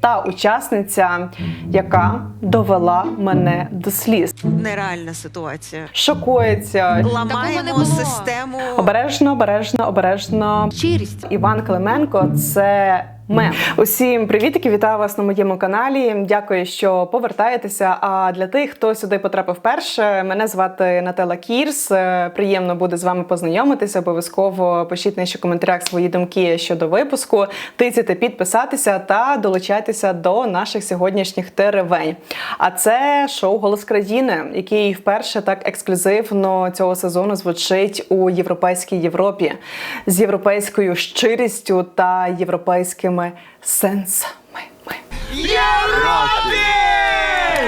та учасниця, яка довела мене до сліз. Нереальна ситуація. Шокується Ламаємо систему. обережно, обережно, обережно. Щирість. Іван Клименко це. Мем. Усім привітики, вітаю вас на моєму каналі. Дякую, що повертаєтеся. А для тих, хто сюди потрапив перше, мене звати Нателла Кірс. Е, Приємно буде з вами познайомитися. Обов'язково пишіть нижче коментарях свої думки щодо випуску. Тицяйте підписатися та долучайтеся до наших сьогоднішніх теревень. А це шоу Голос країни, який вперше так ексклюзивно цього сезону звучить у європейській Європі з європейською щирістю та європейськими сенсами.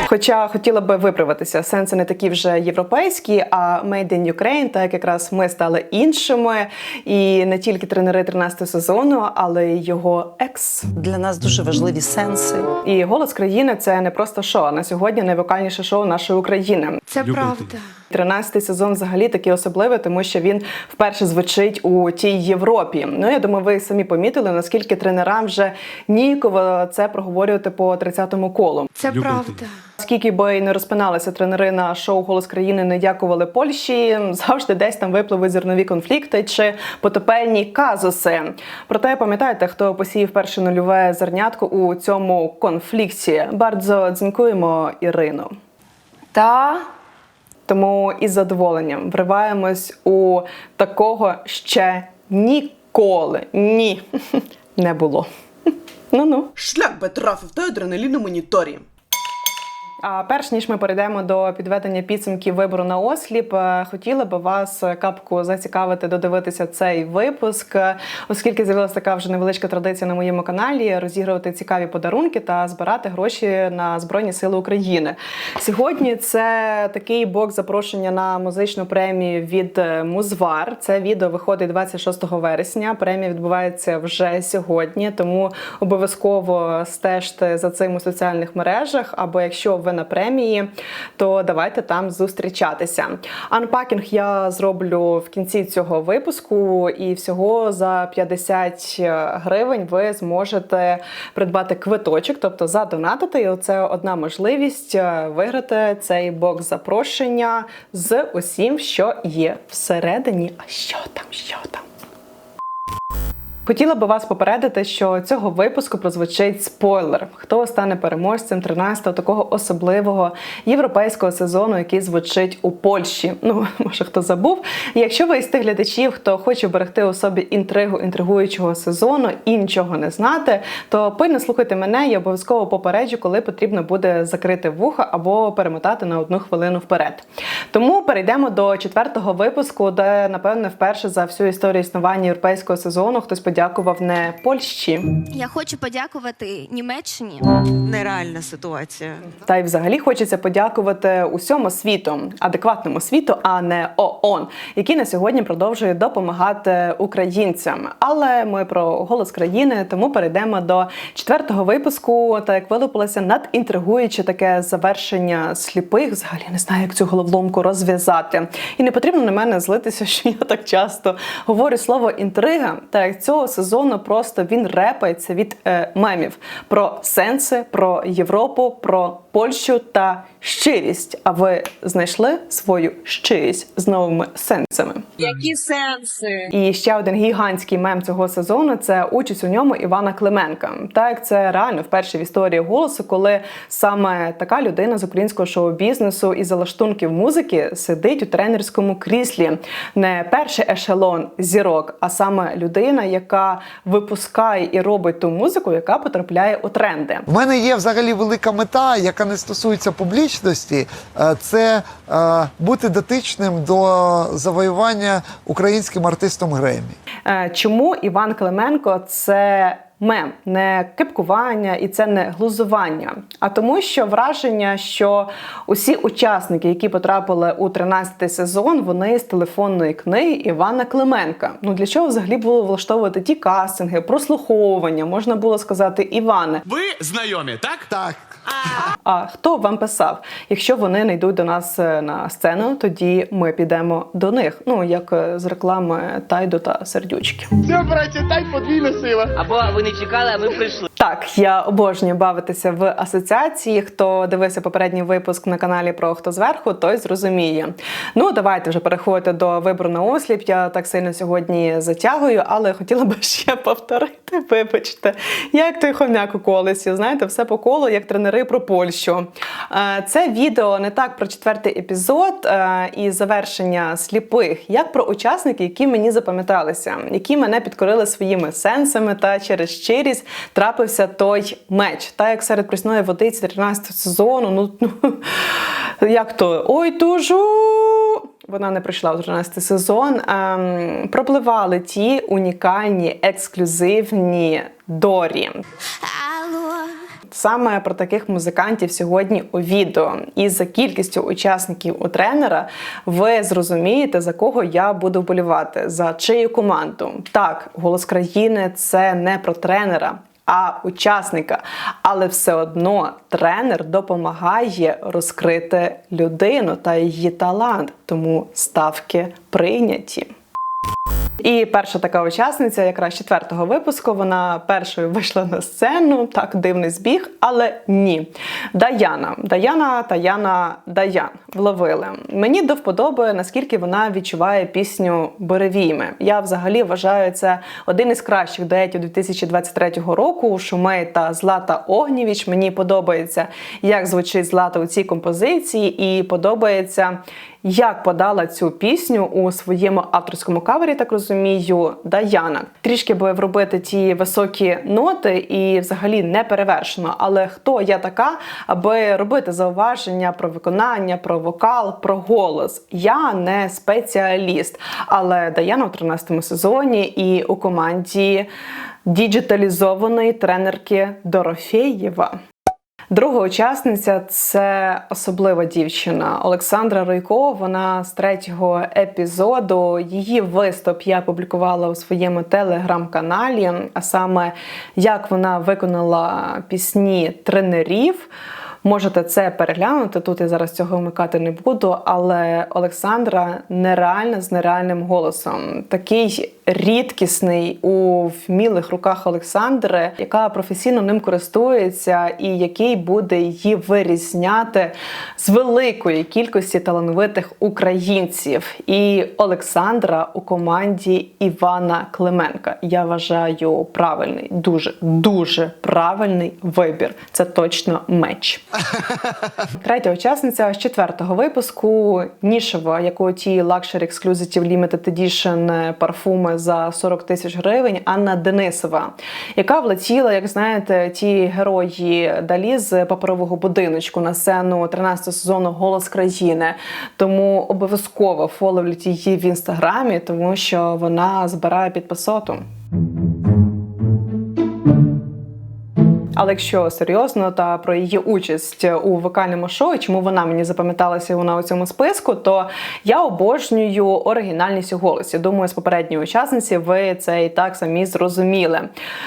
Хоча хотіла би виправитися, сенси не такі вже європейські, а Made in Ukraine, так якраз ми стали іншими. І не тільки тренери 13 сезону, але й його екс. Для нас дуже важливі сенси. І голос країни це не просто шоу. На сьогодні найвокальніше шоу нашої України. Це правда. 13-й сезон взагалі такий особливий, тому що він вперше звучить у тій Європі. Ну я думаю, ви самі помітили, наскільки тренерам вже ніяково це проговорювати по 30-му колу. Це правда. Скільки би не розпиналися тренери на шоу Голос країни, не дякували Польщі. Завжди десь там випливуть зернові конфлікти чи потопельні казуси. Проте пам'ятаєте, хто посіяв перше нульове зернятко у цьому конфлікті? Бардзо дзінькуємо Ірину. Та Тому із задоволенням вриваємось у такого ще ніколи ні не було. Ну ну. Шлях би трафив та адреналіну на моніторі. А перш ніж ми перейдемо до підведення підсумків вибору на осліп, е, хотіла би вас е, капку зацікавити додивитися цей випуск, оскільки з'явилася така вже невеличка традиція на моєму каналі розігрувати цікаві подарунки та збирати гроші на Збройні Сили України. Сьогодні це такий бокс запрошення на музичну премію від е, Музвар. Це відео виходить 26 вересня. Премія відбувається вже сьогодні, тому обов'язково стежте за цим у соціальних мережах. Або якщо ви на премії, то давайте там зустрічатися. Анпакінг я зроблю в кінці цього випуску, і всього за 50 гривень ви зможете придбати квиточок, тобто задонатити. І це одна можливість е, виграти цей бокс запрошення з усім, що є всередині. А що там? Що там? Хотіла би вас попередити, що цього випуску прозвучить спойлер. Хто стане переможцем 13-го такого особливого європейського сезону, який звучить у Польщі? Ну може хто забув. Якщо ви із тих глядачів, хто хоче берегти у собі інтригу інтригуючого сезону і нічого не знати, то пильно слухайте мене і обов'язково попереджу, коли потрібно буде закрити вуха або перемотати на одну хвилину вперед. Тому перейдемо до четвертого випуску, де напевне вперше за всю історію існування європейського сезону хтось подякував не Польщі. Я хочу подякувати Німеччині. Нереальна ситуація. Та й взагалі хочеться подякувати усьому світу, адекватному світу, а не ООН, який на сьогодні продовжує допомагати українцям. Але ми про голос країни, тому перейдемо до четвертого випуску. Та як вилупилося надінтригуюче таке завершення сліпих, взагалі не знаю, як цю головоломку розв'язати. І не потрібно на мене злитися, що я так часто говорю слово інтрига. Та як цього сезону просто він репається від е, мемів про сенси, про Європу, про Польщу та щирість. А ви знайшли свою щирість з новими сенсами? Які сенси? І ще один гігантський мем цього сезону це участь у ньому Івана Клименка. Так, це реально вперше в історії голосу, коли саме така людина з українського шоу-бізнесу і залаштунків музики сидить у тренерському кріслі. Не перший ешелон зірок, а саме людина, яка випускає і робить ту музику, яка потрапляє у тренди. В мене є взагалі велика мета, яка не стосується публічності. Е, Це е, бути дотичним до завоювання українським артистом Гремі. Е, Чому Іван Клименко це мем, не кипкування і це не глузування, а тому, що враження, що усі учасники, які потрапили у 13-й сезон, вони з телефонної книги Івана Клименка. Ну для чого взагалі було влаштовувати ті кастинги, прослуховування? Можна було сказати Іване. Ви знайомі, так? Так, А хто вам писав? Якщо вони не йдуть до нас е, на сцену, тоді ми підемо до них. Ну як е, з реклами Тайду та сердючки. Або ви не чекали, а ми прийшли. Так, я обожнюю бавитися в асоціації. Хто дивився попередній випуск на каналі про хто зверху, той зрозуміє. Ну, давайте вже переходити до вибору на осліп. Я так сильно сьогодні затягую, але хотіла би ще повторити. Вибачте, як той хомяк у колесі. Знаєте, все по колу, як тренери про Польщу. Е, Це відео не так про четвертий епізод е, і завершення сліпих, як про учасників, які мені запам'яталися, які мене підкорили своїми сенсами та через щирість трапився той меч. Та як серед прісної водиці 13 сезону, ну, ну як то ой, тужу. Вона не прийшла у 13 сезон. Ем, пропливали ті унікальні ексклюзивні дорі. Алло. Саме про таких музикантів сьогодні у відео. І за кількістю учасників у тренера ви зрозумієте, за кого я буду вболівати, за чию команду. Так, голос країни це не про тренера. А учасника, але все одно тренер допомагає розкрити людину та її талант, тому ставки прийняті. І перша така учасниця, якраз четвертого випуску, вона першою вийшла на сцену. Так, дивний збіг, але ні. Даяна, Даяна, Таяна, Даян вловили. Мені до вподоби, наскільки вона відчуває пісню Буревійми. Я взагалі вважаю це один із кращих дуетів 2023 року. Шумей та Злата Огнєвіч. Мені подобається, як звучить Злата у цій композиції, і подобається як подала цю пісню у своєму авторському кавері, так розумію, Даяна. Трішки би вробити ті високі ноти і взагалі не перевершено. Але хто я така, аби робити зауваження про виконання, про вокал, про голос? Я не спеціаліст, але Даяна у 13 сезоні і у команді діджиталізованої тренерки Дорофєєва. Друга учасниця це особлива дівчина Олександра Ройко. Вона з третього епізоду. Її виступ я публікувала у своєму телеграм-каналі, а саме як вона виконала пісні тренерів. Можете це переглянути. Тут я зараз цього вмикати не буду, але Олександра нереальна з нереальним голосом. Такий рідкісний у вмілих руках Олександри, яка професійно ним користується, і який буде її вирізняти з великої кількості талановитих українців. І Олександра у команді Івана Клименка. Я вважаю правильний, дуже дуже правильний вибір. Це точно меч. Третя учасниця з четвертого випуску нішева, яку ті Luxury Exclusive Limited Edition парфуми за 40 тисяч гривень. Анна Денисова, яка влетіла, як знаєте, ті герої далі з паперового будиночку на сцену 13 сезону Голос країни. Тому обов'язково фоловліть її в інстаграмі, тому що вона збирає підписоту. Але якщо серйозно та про її участь у вокальному шоу, чому вона мені запам'яталася вона у цьому списку, то я обожнюю оригінальність у голосі. Думаю, з попередньої учасниці ви це і так самі зрозуміли.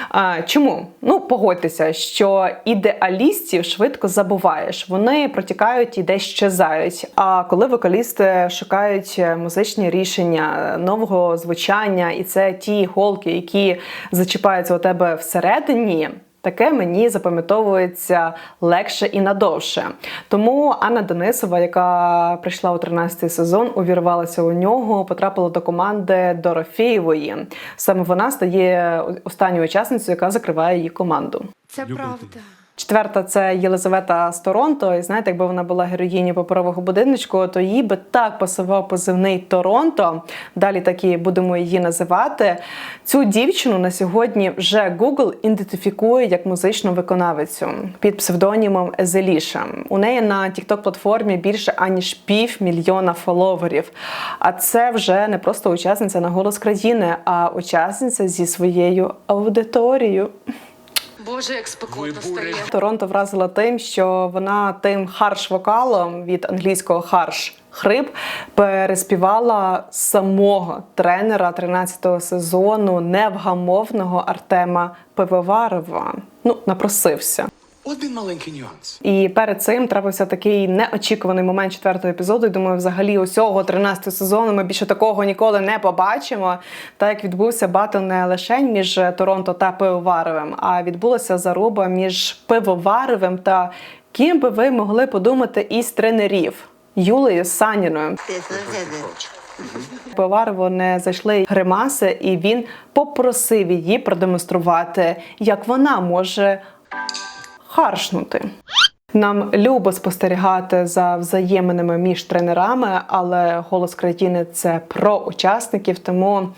А, чому? Ну, погодьтеся, що ідеалістів швидко забуваєш. Вони протікають і десь щезають. А коли вокалісти шукають музичні рішення нового звучання, і це ті голки, які зачіпаються у тебе всередині. Таке мені запам'ятовується легше і надовше. Тому Анна Денисова, яка прийшла у 13-й сезон, увірвалася у нього, потрапила до команди Дорофієвої. Саме вона стає останньою учасницею, яка закриває її команду. Це правда. Четверта це Єлизавета з Торонто. І знаєте, якби вона була героїнею паперового будиночку, то їй би так пасував позивний Торонто. Далі так і будемо її називати. Цю дівчину на сьогодні вже Google ідентифікує як музичну виконавицю під псевдонімом Езеліша. У неї на tiktok платформі більше аніж пів мільйона фоловерів. А це вже не просто учасниця на голос країни, а учасниця зі своєю аудиторією. Боже, як спекотно стає. Торонто вразила тим, що вона тим харш-вокалом від англійського харш хрип переспівала самого тренера 13-го сезону невгамовного Артема Пивоварова. Ну, напросився. Один маленький нюанс. І перед цим трапився такий неочікуваний момент четвертого епізоду. І думаю, взагалі усього 13 сезону ми більше такого ніколи не побачимо. Так як відбувся батл не лише між Торонто та Пивоваровим, а відбулася заруба між Пивоваровим та ким би ви могли подумати із тренерів Юлею Саніною. Пивоварову не зайшли гримаси, і він попросив її продемонструвати, як вона може харшнути. Нам любо спостерігати за взаєминами між тренерами, але голос країни це про учасників. Тому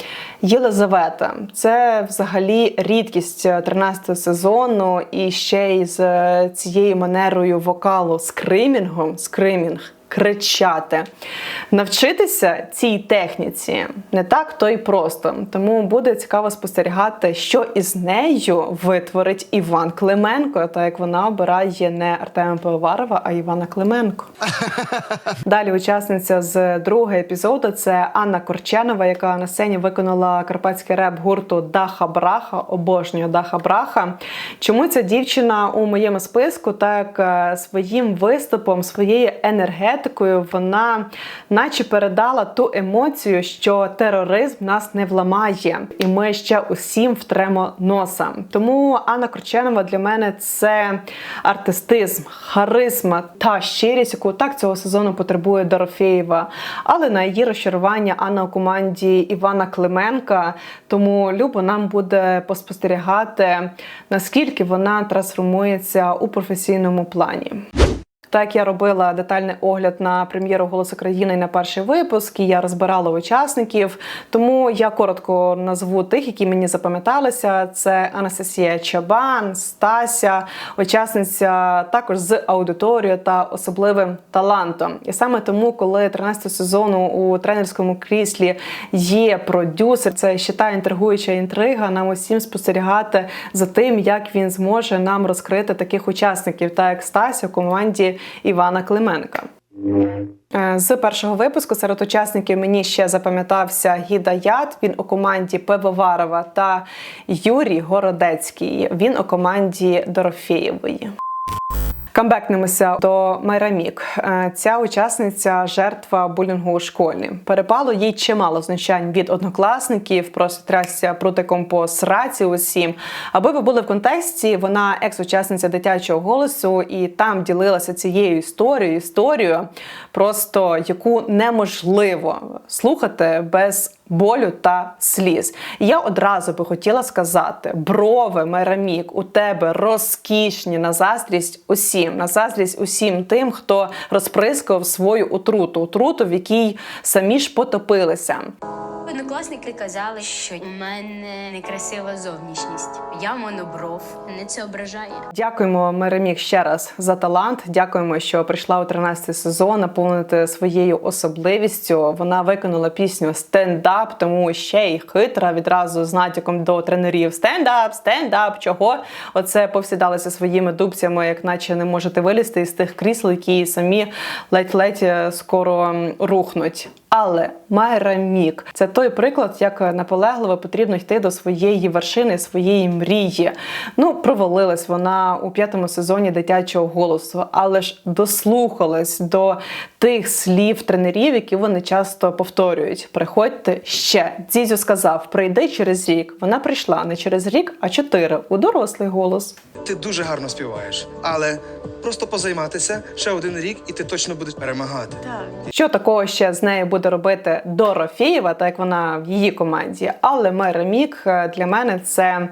Єлизавета це взагалі рідкість 13 сезону, і ще й з цією манерою вокалу скримінгом, скримінг. Кричати, навчитися цій техніці не так, то й просто. Тому буде цікаво спостерігати, що із нею витворить Іван Клименко, так як вона обирає не Артема Пивоварова, а Івана Клименко. Далі учасниця з другого епізоду це Анна Корченова, яка на сцені виконала карпатський реп гурту Даха Браха. Обожнюю Даха Браха. Чому ця дівчина у моєму списку? Так е, своїм виступом, своєю енергетикою вона наче передала ту емоцію, що тероризм нас не вламає, і ми ще усім втремо носа. Тому Анна Корченова для мене це артистизм, харизма та щирість, яку так цього сезону потребує Дорофєєва. Але на її розчарування Анна у команді Івана Клименка. Тому любо нам буде поспостерігати, наскільки вона трансформується у професійному плані. Так, я робила детальний огляд на прем'єру «Голос України» на перший випуск, і я розбирала учасників. Тому я коротко назву тих, які мені запам'яталися. Це Анастасія Чабан, Стася, учасниця також з аудиторією та особливим талантом. І саме тому, коли 13 сезону у тренерському кріслі є продюсер, це ще та інтригуюча інтрига. Нам усім спостерігати за тим, як він зможе нам розкрити таких учасників, та як Стася у команді Івана Клименка. Е, З першого випуску серед учасників мені ще запам'ятався Гідаят. Він у команді Пивоварова та Юрій Городецький. Він у команді Дорофєєвої. Камбекнемося до Майрамік. Е, Ця учасниця жертва булінгу у школі. Перепало їй чимало знущань від однокласників, просто трясся прутиком по сраці усім. Аби ви були в контексті, вона екс-учасниця дитячого голосу, і там ділилася цією історією, історією, просто яку неможливо слухати без болю та сліз. Я одразу би хотіла сказати: брови, Мерамік, у тебе розкішні на заздрість усім, на заздрість усім тим, хто розприскав свою отруту, отруту, в якій самі ж потопилися. Однокласники казали, що у мене некрасива зовнішність. Я монобров. Мене це ображає. Дякуємо Меремік ще раз за талант. Дякуємо, що прийшла у 13 сезон наповнити своєю особливістю. Вона виконала пісню стендап, тому ще й хитра відразу з натяком до тренерів. Стендап, стендап. Чого? Оце повсідалися своїми дубцями, як наче не можете вилізти із тих крісел, які самі ледь-ледь е, скоро рухнуть. Але Майра Мік це той приклад, як наполегливо потрібно йти до своєї вершини, своєї мрії. Ну, провалилась вона у п'ятому сезоні дитячого голосу, але ж дослухалась до тих слів тренерів, які вони часто повторюють. Приходьте ще. Дзізю сказав: прийди через рік. Вона прийшла не через рік, а чотири у дорослий голос. Ти дуже гарно співаєш, але просто позайматися ще один рік, і ти точно будеш перемагати. Що такого ще з нею буде робити Дорофєєва, так як вона в її команді. Але Мера Мік е, для мене це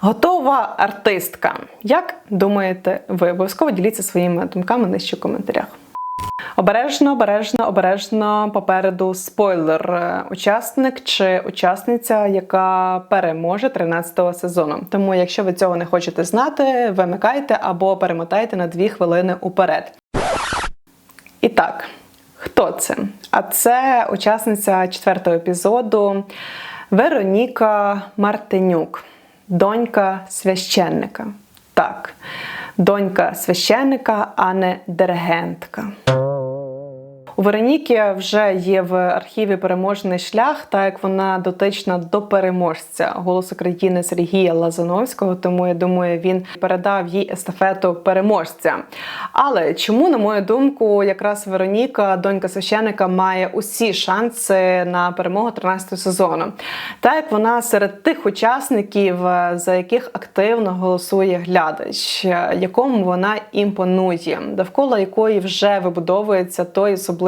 готова артистка. Як думаєте ви? Обов'язково діліться своїми думками нижче в коментарях. Обережно, обережно, обережно попереду спойлер. Е, Учасник чи учасниця, яка переможе 13-го сезону. Тому, якщо ви цього не хочете знати, вимикайте або перемотайте на 2 хвилини уперед. І так, хто це? А це учасниця четвертого епізоду Вероніка Мартинюк, донька священника. Так, донька священника, а не диригентка. У Вероніки вже є в архіві переможний шлях, так як вона дотична до переможця голос України Сергія Лазановського. Тому я думаю, він передав їй естафету переможця. Але чому, на мою думку, якраз Вероніка, донька священика, має усі шанси на перемогу 13 сезону? Так як вона серед тих учасників, за яких активно голосує глядач, якому вона імпонує, довкола якої вже вибудовується той особливий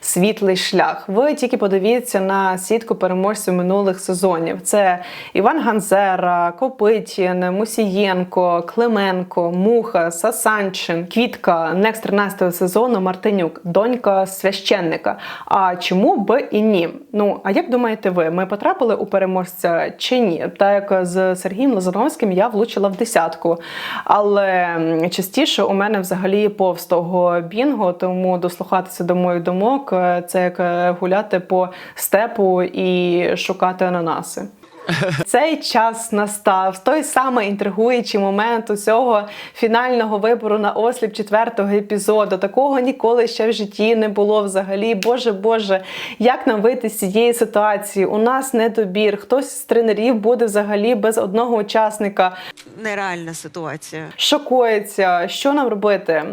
світлий шлях. Ви тільки подивіться на сітку переможців минулих сезонів: це Іван Ганзера, Копитін, Мусієнко, Клименко, Муха, Сасанчин, Квітка, Некс 13 сезону Мартинюк, донька священника. А чому би і ні? Ну а як думаєте ви, ми потрапили у переможця чи ні? Так як з Сергієм Лазановським я влучила в десятку. Але частіше у мене взагалі повз того бінго, тому дослухатися до моїх думок е, це як е, гуляти по степу і шукати ананаси. Цей час настав той самий інтригуючий момент усього фінального вибору на осліп четвертого епізоду. Такого ніколи ще в житті не було взагалі. Боже Боже, як нам вийти з цієї ситуації? У нас недобір. Хтось з тренерів буде взагалі без одного учасника. Нереальна ситуація. Шокується, що нам робити?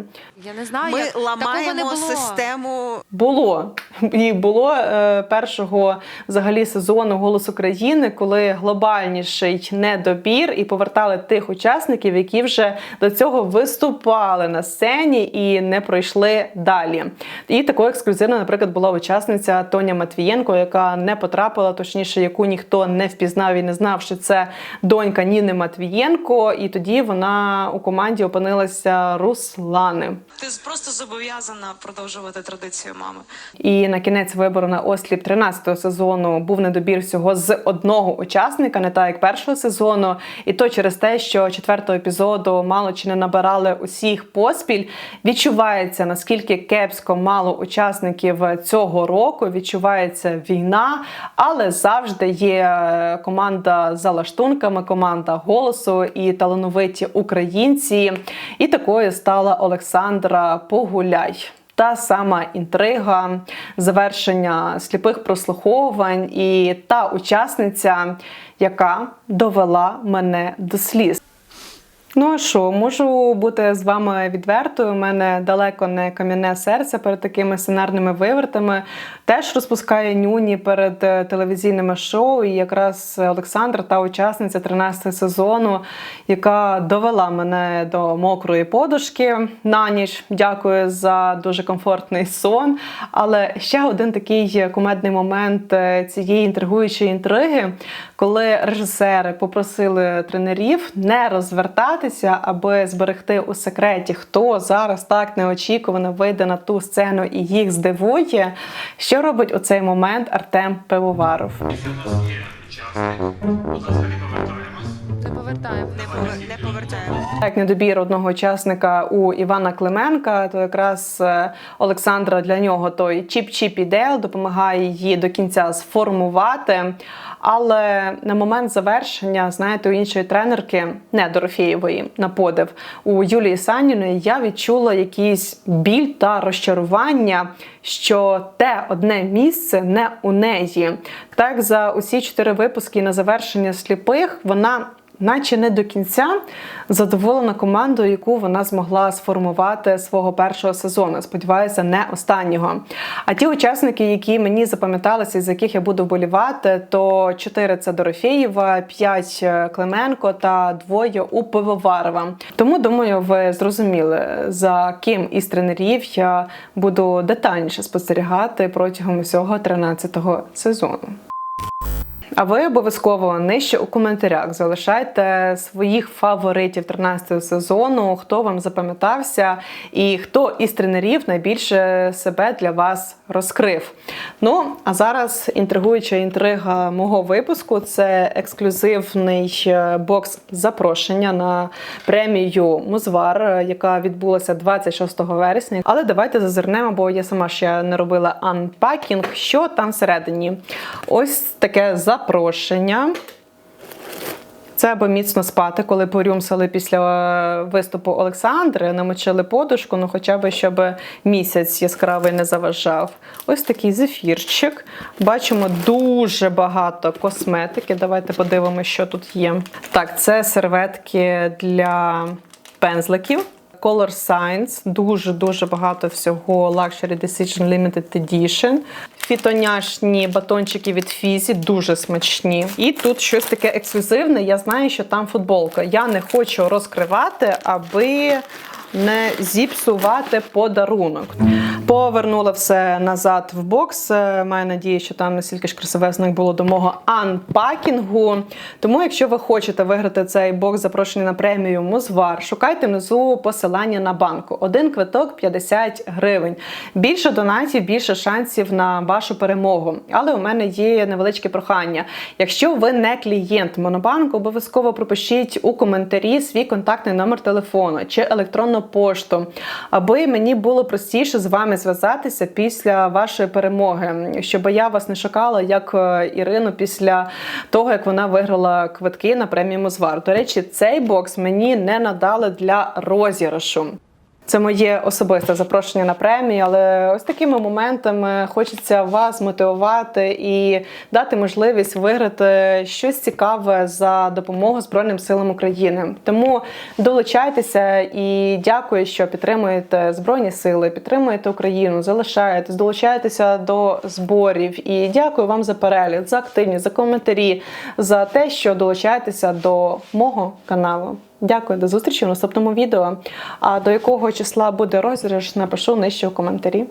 Я не знаю, Ми як... такого не ламаємо було. систему. Було і було е, першого взагалі сезону Голос України, коли глобальніший недобір і повертали тих учасників, які вже до цього виступали на сцені і не пройшли далі. І такою ексклюзивною, наприклад, була учасниця Тоня Матвієнко, яка не потрапила, точніше, яку ніхто не впізнав і не знав, що це донька Ніни Матвієнко. І тоді вона у команді опинилася Руслани. Ти просто зобов'язана продовжувати традицію мами. І на кінець вибору на осліп 13-го сезону був недобір всього з одного учасника, не так як першого сезону. І то через те, що четвертого епізоду мало чи не набирали усіх поспіль. Відчувається наскільки кепсько мало учасників цього року. Відчувається війна, але завжди є е, команда за лаштунками, команда голосу і талановиті українці. І такою стала Олександра Погуляй. Та сама інтрига, завершення сліпих прослуховувань і та учасниця, яка довела мене до сліз. Ну а що, можу бути з вами відвертою. У мене далеко не кам'яне серце перед такими сценарними вивертами. Теж розпускає нюні перед е, телевізійними шоу. І якраз Олександра, та учасниця 13 сезону, яка довела мене до мокрої подушки на ніч. Дякую за дуже комфортний сон. Але ще один такий кумедний момент е, цієї інтригуючої інтриги, коли режисери попросили тренерів не розвертатися, аби зберегти у секреті, хто зараз так неочікувано вийде на ту сцену і їх здивує. Що робить у цей момент Артем Пивоваров? Не повертаємо. Не, повер- не повертаємо. Як недобір одного учасника у Івана Клименка, то якраз е, Олександра для нього той чіп-чіп ідеал допомагає її до кінця сформувати. Але на момент завершення, знаєте, у іншої тренерки, не Дорофєєвої, на подив, у Юлії Саніної я відчула якийсь біль та розчарування, що те одне місце не у неї. Так, за усі чотири випуски на завершення сліпих вона наче не до кінця задоволена командою, яку вона змогла сформувати свого першого сезону. Сподіваюся, не останнього. А ті учасники, які мені запам'яталися, з яких я буду вболівати, то чотири це Дорофєєва, п'ять Клименко та двоє у Пивоварова. Тому думаю, ви зрозуміли, за ким із тренерів я буду детальніше спостерігати протягом усього 13-го сезону. А ви обов'язково нижче у коментарях залишайте своїх фаворитів 13-го сезону, хто вам запам'ятався і хто із тренерів найбільше себе для вас розкрив. Ну, а зараз інтригуюча інтрига мого випуску це ексклюзивний е, бокс запрошення на премію Музвар, е, яка відбулася 26 вересня. Але давайте зазирнемо, бо я сама ще не робила анпакінг. Що там всередині? Ось таке запрошення. Це або міцно спати, коли порюмсали після е, виступу Олександри, намочили подушку, ну хоча б щоб місяць яскравий не заважав. Ось такий зефірчик. Бачимо дуже багато косметики. Давайте подивимося, що тут є. Так, це серветки для пензликів. Color Science, дуже дуже багато всього Luxury Decision Limited Edition. Фітоняшні батончики від Фізі, дуже смачні. І тут щось таке ексклюзивне. Я знаю, що там футболка. Я не хочу розкривати, аби не зіпсувати подарунок. Повернула все назад в бокс. Е, Маю надію, що там настільки ж красивезних було до мого анпакінгу. Тому, якщо ви хочете виграти цей бокс запрошення на премію Музвар, шукайте внизу посилання на банку. Один квиток 50 гривень. Більше донатів, більше шансів на вашу перемогу. Але у мене є невеличке прохання. Якщо ви не клієнт Монобанку, обов'язково пропишіть у коментарі свій контактний номер телефону чи електронну пошту, аби мені було простіше з вами зв'язатися після вашої перемоги, щоб я вас не шукала як е, Ірину після того, як вона виграла квитки на премію Мозвар. До речі, цей бокс мені не надали для розіграшу. Це моє особисте запрошення на премію, але ось такими моментами хочеться вас мотивувати і дати можливість виграти щось цікаве за допомогу Збройним силам України. Тому долучайтеся і дякую, що підтримуєте Збройні Сили, підтримуєте Україну, залишаєтесь, долучаєтеся до зборів. І дякую вам за перегляд, за активність, за коментарі, за те, що долучаєтеся до мого каналу. Дякую, до зустрічі в наступному відео. А до якого числа буде розіграш, напишу нижче у коментарі.